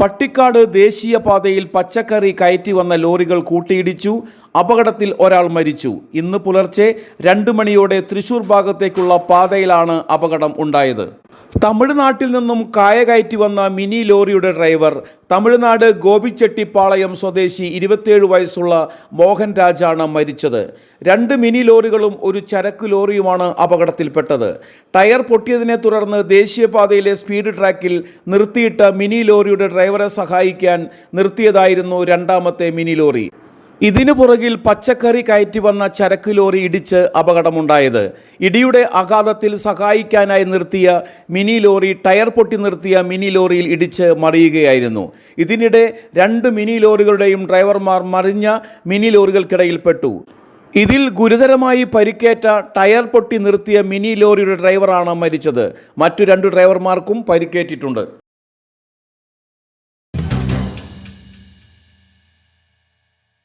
പട്ടിക്കാട് ദേശീയപാതയിൽ പച്ചക്കറി കയറ്റി വന്ന ലോറികൾ കൂട്ടിയിടിച്ചു. അപകടത്തിൽ ഒരാൾ മരിച്ചു. ഇന്ന് പുലർച്ചെ രണ്ട് മണിയോടെ തൃശൂർ ഭാഗത്തേക്കുള്ള പാതയിലാണ് അപകടം ഉണ്ടായത്. തമിഴ്നാട്ടിൽ നിന്നും കായ കയറ്റി വന്ന മിനി ലോറിയുടെ ഡ്രൈവർ തമിഴ്നാട് ഗോപിച്ചെട്ടിപ്പാളയം സ്വദേശി ഇരുപത്തിയേഴ് വയസ്സുള്ള മോഹൻ രാജാണ് മരിച്ചത്. രണ്ട് മിനി ലോറികളും ഒരു ചരക്ക് ലോറിയുമാണ് അപകടത്തിൽപ്പെട്ടത്. ടയർ പൊട്ടിയതിനെ തുടർന്ന് ദേശീയപാതയിലെ സ്പീഡ് ട്രാക്കിൽ നിർത്തിയിട്ട മിനി ലോറിയുടെ ഡ്രൈവറെ സഹായിക്കാൻ നിർത്തിയതായിരുന്നു രണ്ടാമത്തെ മിനി ലോറി. ഇതിനു പുറകിൽ പച്ചക്കറി കയറ്റി വന്ന ചരക്ക് ലോറി ഇടിച്ച് അപകടമുണ്ടായത്. ഇടിയുടെ ആഘാതത്തിൽ സഹായിക്കാനായി നിർത്തിയ മിനി ലോറി ടയർ പൊട്ടി നിർത്തിയ മിനി ലോറിയിൽ ഇടിച്ച് മറിയുകയായിരുന്നു. ഇതിനിടെ രണ്ട് മിനി ലോറികളുടെയും ഡ്രൈവർമാർ മറിഞ്ഞ മിനി ലോറികൾക്കിടയിൽപ്പെട്ടു. ഇതിൽ ഗുരുതരമായി പരിക്കേറ്റ ടയർ പൊട്ടി നിർത്തിയ മിനി ലോറിയുടെ ഡ്രൈവറാണ് മരിച്ചത്. മറ്റു രണ്ട് ഡ്രൈവർമാർക്കും പരിക്കേറ്റിട്ടുണ്ട്.